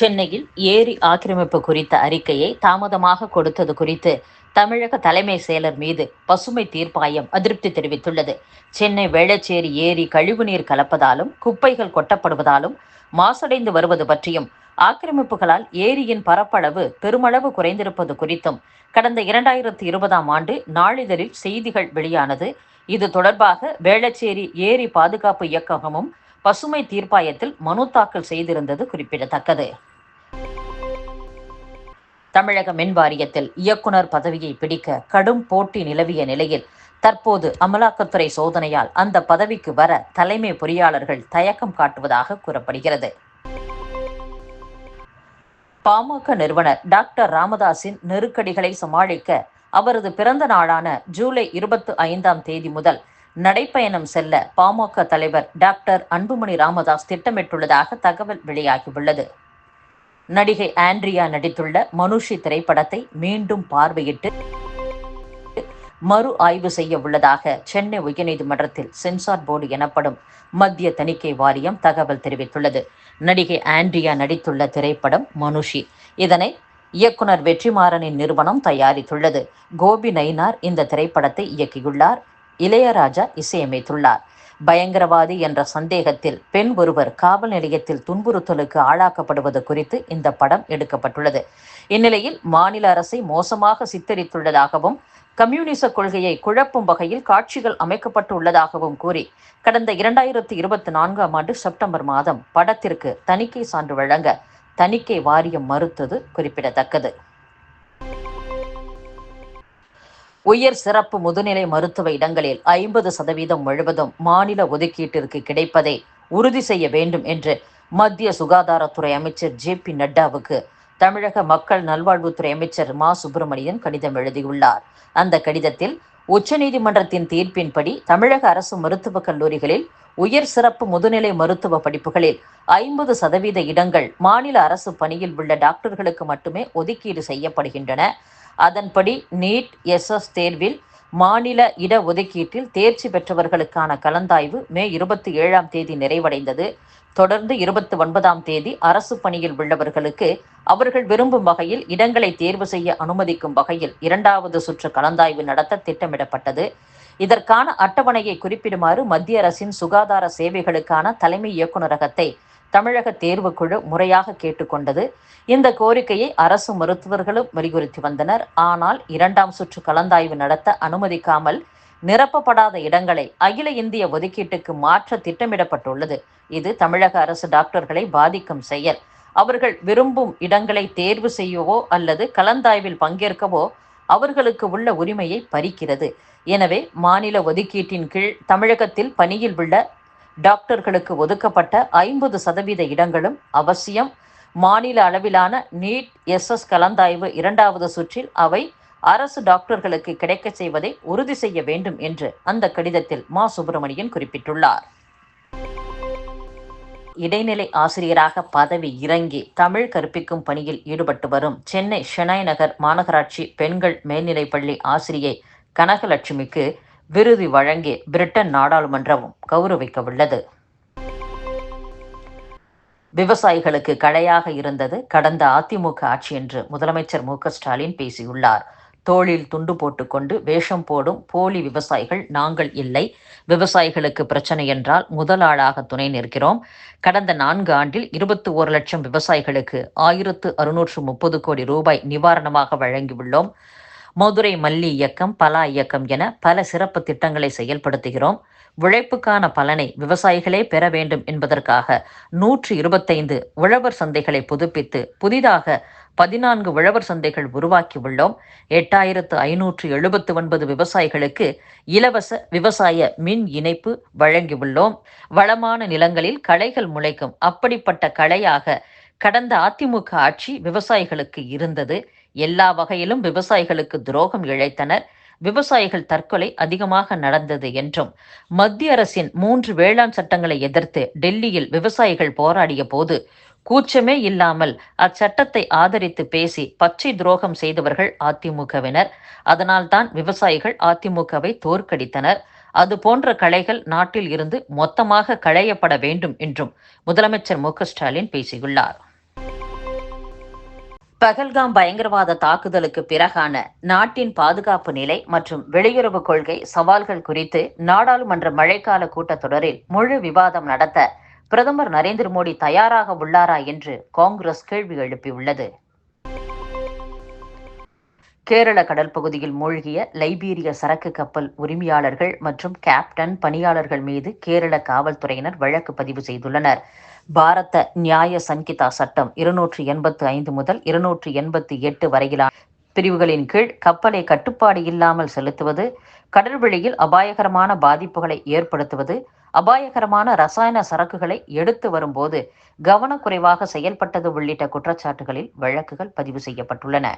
சென்னையில் ஏரி ஆக்கிரமிப்பு குறித்த அறிக்கையை தாமதமாக கொடுத்தது குறித்து தமிழக தலைமை செயலர் மீது பசுமை தீர்ப்பாயம் அதிருப்தி தெரிவித்துள்ளது. சென்னை வேளச்சேரி ஏரி கழிவுநீர் கலப்பதாலும் குப்பைகள் கொட்டப்படுவதாலும் மாசடைந்து வருவது பற்றியும் ஆக்கிரமிப்புகளால் ஏரியின் பரப்பளவு பெருமளவு குறைந்திருப்பது குறித்தும் கடந்த இரண்டாயிரத்தி இருபதாம் ஆண்டு நாளிதழில் செய்திகள் வெளியானது. இது தொடர்பாக வேளச்சேரி ஏரி பாதுகாப்பு இயக்ககமும் பசுமை தீர்ப்பாயத்தில் மனு தாக்கல் செய்திருந்தது குறிப்பிடத்தக்கது. தமிழக மின் வாரியத்தில் இயக்குனர் பதவியை பிடிக்க கடும் போட்டி நிலவிய நிலையில் தற்போது அமலாக்கத்துறை சோதனையால் அந்த பதவிக்கு வர தலைமை பொறியாளர்கள் தயக்கம் காட்டுவதாக கூறப்படுகிறது. பாமக நிறுவனர் டாக்டர் ராமதாஸின் நெருக்கடிகளை சமாளிக்க அவரது பிறந்த நாளான ஜூலை இருபத்தி ஐந்தாம் தேதி முதல் நடைப்பயணம் செல்ல பாமக தலைவர் டாக்டர் அன்புமணி ராமதாஸ் திட்டமிட்டுள்ளதாக தகவல் வெளியாகியுள்ளது. நடிகை ஆண்ட்ரியா நடித்துள்ள மனுஷி திரைப்படத்தை மீண்டும் பார்வையிட்டு மறு ஆய்வு செய்ய உள்ளதாக சென்னை உயர்நீதிமன்றத்தில் சென்சார் போர்டு எனப்படும் மத்திய தணிக்கை வாரியம் தகவல் தெரிவித்துள்ளது. நடிகை ஆண்ட்ரியா நடித்துள்ள திரைப்படம் மனுஷி. இதனை இயக்குனர் வெற்றிமாறனின் நிறுவனம் தயாரித்துள்ளது. கோபி நயினார் இந்த திரைப்படத்தை இயக்கியுள்ளார். இளையராஜா இசையமைத்துள்ளார். பயங்கரவாதி என்ற சந்தேகத்தில் பெண் ஒருவர் காவல் நிலையத்தில் துன்புறுத்தலுக்கு ஆளாக்கப்படுவது குறித்து இந்த படம் எடுக்கப்பட்டுள்ளது. இந்நிலையில் மாநில அரசை மோசமாக சித்தரித்துள்ளதாகவும் கம்யூனிச கொள்கையை குழப்பும் வகையில் காட்சிகள் அமைக்கப்பட்டு உள்ளதாகவும் கூறி கடந்த இரண்டாயிரத்தி இருபத்தி நான்காம் ஆண்டு செப்டம்பர் மாதம் படத்திற்கு தணிக்கை சான்று வழங்க தணிக்கை வாரியம் மறுத்தது குறிப்பிடத்தக்கது. உயர் சிறப்பு முதுநிலை மருத்துவ இடங்களில் ஐம்பது சதவீதம் முழுவதும் மாநில ஒதுக்கீட்டிற்கு கிடைப்பதை உறுதி செய்ய வேண்டும் என்று மத்திய சுகாதாரத்துறை அமைச்சர் ஜே பி நட்டாவுக்கு தமிழக மக்கள் நல்வாழ்வுத்துறை அமைச்சர் மா சுப்பிரமணியன் கடிதம் எழுதியுள்ளார். அந்த கடிதத்தில் உச்சநீதிமன்றத்தின் தீர்ப்பின்படி தமிழக அரசு மருத்துவக் கல்லூரிகளில் உயர் சிறப்பு முதுநிலை மருத்துவ படிப்புகளில் ஐம்பது சதவீத இடங்கள் மாநில அரசு பணியில் உள்ள டாக்டர்களுக்கு மட்டுமே ஒதுக்கீடு செய்யப்படுகின்றன. அதன்படி நீட் எஸ்எஸ் தேர்வில் மாநில இட ஒதுக்கீட்டில் தேர்ச்சி பெற்றவர்களுக்கான கலந்தாய்வு மே இருபத்தி ஏழாம் தேதி நிறைவடைந்தது. தொடர்ந்து இருபத்தி ஒன்பதாம் தேதி அரசு பணியில் உள்ளவர்களுக்கு அவர்கள் விரும்பும் வகையில் இடங்களை தேர்வு செய்ய அனுமதிக்கும் வகையில் இரண்டாவது சுற்று கலந்தாய்வு நடத்த திட்டமிடப்பட்டது. இதற்கான அட்டவணையை குறிப்பிடுமாறு மத்திய அரசின் சுகாதார சேவைகளுக்கான தலைமை இயக்குநரகத்தை தமிழக தேர்வுக்குழு முறையாக கேட்டுக்கொண்டது இந்த கோரிக்கையை அரசு மருத்துவர்களும் வலியுறுத்தி வந்தனர். ஆனால் இரண்டாம் சுற்று கலந்தாய்வு நடத்த அனுமதிக்காமல் நிரப்பப்படாத இடங்களை அகில இந்திய ஒதுக்கீட்டுக்கு மாற்ற திட்டமிடப்பட்டுள்ளது. இது தமிழக அரசு டாக்டர்களை பாதிக்கும் செயல். அவர்கள் விரும்பும் இடங்களை தேர்வு செய்யவோ அல்லது கலந்தாய்வில் பங்கேற்கவோ அவர்களுக்கு உள்ள உரிமையை பறிக்கிறது. எனவே மாநில ஒதுக்கீட்டின் கீழ் தமிழகத்தில் பணியில் உள்ள டாக்டர்களுக்கு ஒதுக்கப்பட்ட ஐம்பது சதவீத இடங்களும் அவசியம். மாநில அளவிலான நீட் எஸ்எஸ் கலந்தாய்வு இரண்டாவது சுற்றில் அவை அரசு டாக்டர்களுக்கு கிடைக்கச் செய்வதை உறுதி செய்ய வேண்டும் என்று அந்த கடிதத்தில் மா. சுப்பிரமணியன் குறிப்பிட்டுள்ளார். இடைநிலை ஆசிரியராக பதவி இறங்கி தமிழ் கற்பிக்கும் பணியில் ஈடுபட்டு வரும் சென்னை ஷெனாய் நகர் மாநகராட்சி பெண்கள் மேல்நிலைப்பள்ளி ஆசிரியை கனகலட்சுமிக்கு விருது வழங்கி பிரிட்டன் நாடாளுமன்றமும் கௌரவிக்கவுள்ளது. விவசாயிகளுக்கு கடையாக இருந்தது கடந்த அதிமுக ஆட்சி என்று முதலமைச்சர் மு ஸ்டாலின் பேசியுள்ளார். தோளில் துண்டு போட்டுக்கொண்டு வேஷம் போடும் போலி விவசாயிகள் நாங்கள் இல்லை. விவசாயிகளுக்கு பிரச்சனை என்றால் முதலாளாக துணை நிற்கிறோம். கடந்த நான்கு ஆண்டில் இருபத்தி ஓரு லட்சம் விவசாயிகளுக்கு ஆயிரத்து அறுநூற்று முப்பது கோடி ரூபாய் நிவாரணமாக வழங்கியுள்ளோம். மதுரை மல்லி இயக்கம் பலா இயக்கம் என பல சிறப்பு திட்டங்களை செயல்படுத்துகிறோம். உழைப்புக்கான பலனை விவசாயிகளே பெற வேண்டும் என்பதற்காக நூற்றி இருபத்தைந்து உழவர் சந்தைகளை புதுப்பித்து புதிதாக பதினான்கு உழவர் சந்தைகள் உருவாக்கி உள்ளோம். எட்டாயிரத்து ஐநூற்று எழுபத்து ஒன்பது விவசாயிகளுக்கு இலவச விவசாய மின் இணைப்பு வழங்கியுள்ளோம் வளமான நிலங்களில் களைகள் முளைக்கும். அப்படிப்பட்ட களையாக கடந்த அதிமுக ஆட்சி விவசாயிகளுக்கு இருந்தது. எல்லா வகையிலும் விவசாயிகளுக்கு துரோகம் இழைத்தனர். விவசாயிகள் தற்கொலை அதிகமாக நடந்தது என்றும் மத்திய அரசின் மூன்று வேளாண் சட்டங்களை எதிர்த்து டெல்லியில் விவசாயிகள் போராடிய போது கூச்சமே இல்லாமல் அச்சட்டத்தை ஆதரித்து பேசி பச்சை துரோகம் செய்தவர்கள் அதிமுகவினர். அதனால்தான் விவசாயிகள் அதிமுகவை தோற்கடித்தனர். அது போன்ற களைகள் நாட்டில் இருந்து மொத்தமாக களையப்பட வேண்டும் என்றும் முதலமைச்சர் மு ஸ்டாலின் பேசியுள்ளார். பகல்காம் பயங்கரவாத தாக்குதலுக்கு பிறகான நாட்டின் பாதுகாப்பு நிலை மற்றும் வெளியுறவு கொள்கை சவால்கள் குறித்து நாடாளுமன்ற மழைக்கால கூட்டத்தொடரில் முழு விவாதம் நடத்த பிரதமர் நரேந்திர மோடி தயாராக உள்ளாரா என்று காங்கிரஸ் கேள்வி எழுப்பியுள்ளது. கேரள கடல் பகுதியில் மூழ்கிய லைபீரிய சரக்கு கப்பல் உரிமையாளர்கள் மற்றும் கேப்டன் பணியாளர்கள் மீது கேரள காவல்துறையினர் வழக்கு பதிவு செய்துள்ளனர். பாரத நியாய சங்கிதா சட்டம் இருநூற்றி எண்பத்து ஐந்து முதல் இருநூற்றி எண்பத்தி எட்டு வரையிலான பிரிவுகளின் கீழ் கப்பலை கட்டுப்பாடு இல்லாமல் செலுத்துவது கடல்வெளியில் அபாயகரமான பாதிப்புகளை ஏற்படுத்துவது அபாயகரமான ரசாயன சரக்குகளை எடுத்து வரும்போது கவனக்குறைவாக செயல்பட்டது உள்ளிட்ட குற்றச்சாட்டுகளில் வழக்குகள் பதிவு செய்யப்பட்டுள்ளன.